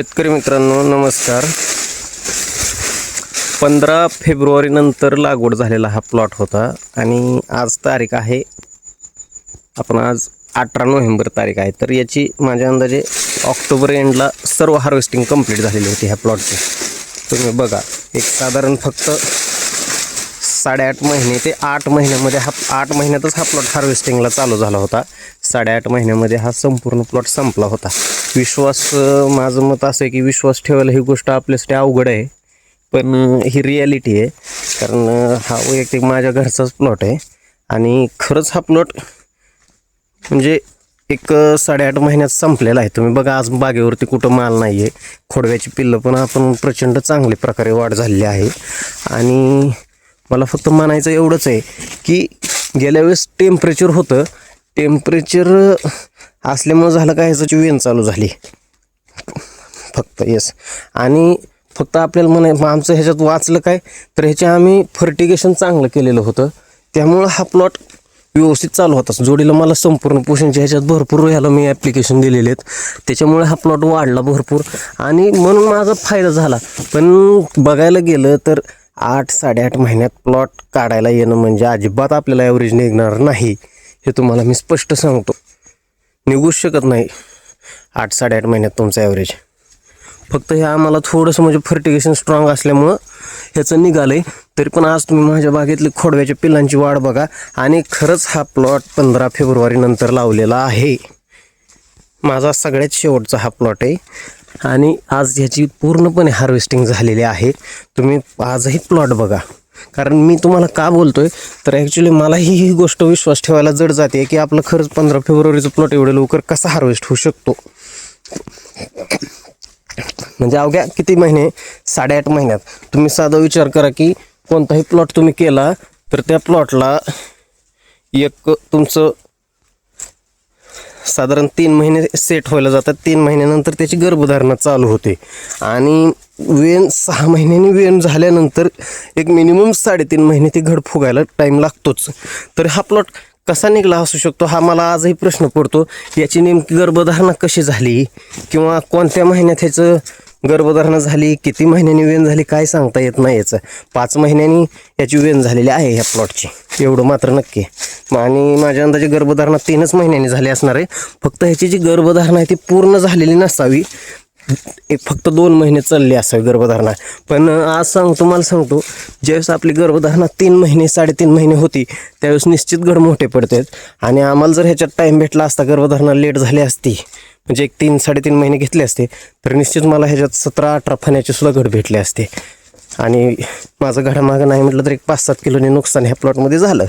शेतकरी मित्रांनो नमस्कार. पंधरा फेब्रुवारीनंतर लागवड झालेला हा प्लॉट होता आणि आज तारीख आहे आपण आज अठरा नोव्हेंबर तारीख आहे. तर याची माझ्या अंदाजे ऑक्टोबर एंडला सर्व हार्वेस्टिंग कंप्लीट झालेली होती ह्या प्लॉटची तुम्ही बघा एक साधारण फक्त साडेआठ महिने ते आठ महिन्यामध्ये हा आठ महिन्यातच हा प्लॉट हार्वेस्टिंगला चालू झाला होता. साडेआठ महिन्यामध्ये हा संपूर्ण प्लॉट संपला होता. विश्वास माझं मत असं आहे की विश्वास ठेवायला ही गोष्ट आपल्यासाठी अवघड आहे. पण ही रियालिटी आहे. कारण हा वैयक्तिक माझ्या घरचाच प्लॉट आहे. आणि खरंच हा प्लॉट म्हणजे एक साडेआठ महिन्यात संपलेला आहे. तुम्ही बघा आज बागेवरती कुठं माल नाही आहे खोडव्याची पिल्लं पण आपण प्रचंड चांगल्या प्रकारे वाढ झालेली आहे. आणि मला फक्त म्हणायचं एवढंच आहे की गेल्या वेळेस टेम्परेचर होतं. टेम्परेचर असल्यामुळं झालं काय? ह्याची वेन चालू झाली. फक्त येस आणि फक्त आपल्याला म्हणाय मग आमचं ह्याच्यात वाचलं काय? तर ह्याचे आम्ही फर्टिगेशन चांगलं केलेलं होतं. त्यामुळं हा प्लॉट व्यवस्थित चालू होता. जोडीला मला संपूर्ण पोषणच्या ह्याच्यात भरपूर ह्याला मी ॲप्लिकेशन दिलेले आहेत. त्याच्यामुळे हा प्लॉट वाढला भरपूर. आणि म्हणून माझा फायदा झाला. पण बघायला गेलं तर आठ साडेआठ महिन्यात प्लॉट काढायला येणं म्हणजे अजिबात आपल्याला ॲव्हरेज निघणार नाही. हे तुम्हाला मी स्पष्ट सांगतो. निघूच शकत नाही. आठ साडेआठ महिन्यात तुमचं ॲव्हरेज फक्त हे आम्हाला थोडंसं म्हणजे फर्टिगेशन स्ट्रॉंग असल्यामुळं ह्याचं निघालं आहे तरी पण आज तुम्ही माझ्या बागेतली खोडव्याच्या पिल्लांची वाढ बघा. आणि खरंच हा प्लॉट पंधरा फेब्रुवारीनंतर लावलेला आहे. माझा सगळ्यात शेवटचा हा प्लॉट आहे. आणि आज ह्याची पूर्णपणे हार्वेस्टिंग झालेली आहे. तुम्ही आजही प्लॉट बघा. कारण मी तुम्हाला का बोलतोय? तर ॲक्च्युली मलाही ही गोष्ट विश्वास ठेवायला जड जाते की आपलं खरंच पंधरा फेब्रुवारीचं प्लॉट एवढं लवकर कसा हार्वेस्ट होऊ शकतो? म्हणजे अवघ्या किती महिने? साडेआठ महिन्यात. तुम्ही साधा विचार करा की कोणताही प्लॉट तुम्ही केला तर त्या प्लॉटला एक तुमचं साधारण तीन महिने सेट व्हायला जातात. तीन महिन्यानंतर त्याची गर्भधारणा चालू होते. आणि वेन सहा महिन्यांनी वेन झाल्यानंतर एक मिनिमम साडेतीन महिने ते घड फुगायला टाईम लागतोच. तर हा प्लॉट कसा निघाला असू शकतो हा मला आजही प्रश्न पडतो. याची नेमकी गर्भधारणा कशी झाली? किंवा कोणत्या महिन्यात ह्याचं गर्भधारणा झाली? किती महिन्यांनी वेन झाली? काय सांगता येत नाही याचं. पाच महिन्यांनी याची वेन झालेली आहे ह्या प्लॉटची एवढं मात्र नक्की. आणि माझ्या अंदाजे गर्भधारणा तीनच महिन्यांनी झाली असणार आहे. फक्त ह्याची जी गर्भधारणा आहे ती पूर्ण झालेली नसावी. एक फक्त दोन महिने चालली असावी गर्भधारणा. पण आज सांग तुम्हाला सांगतो ज्यावेळेस आपली गर्भधारणा तीन महिने साडेतीन महिने होती त्यावेळेस निश्चित घड मोठे पडतात आणि आम्हाला जर ह्याच्यात टाईम भेटला असता गर्भधारणा लेट झाली असती म्हणजे एक तीन साडेतीन महिने घेतले असते तर निश्चित मला ह्याच्यात सतरा अठरा फण्याचे सुद्धा घड भेटले असते. आणि माझं घडामागं नाही म्हटलं तर एक पाच सात किलोने नुकसान ह्या प्लॉटमध्ये झालं.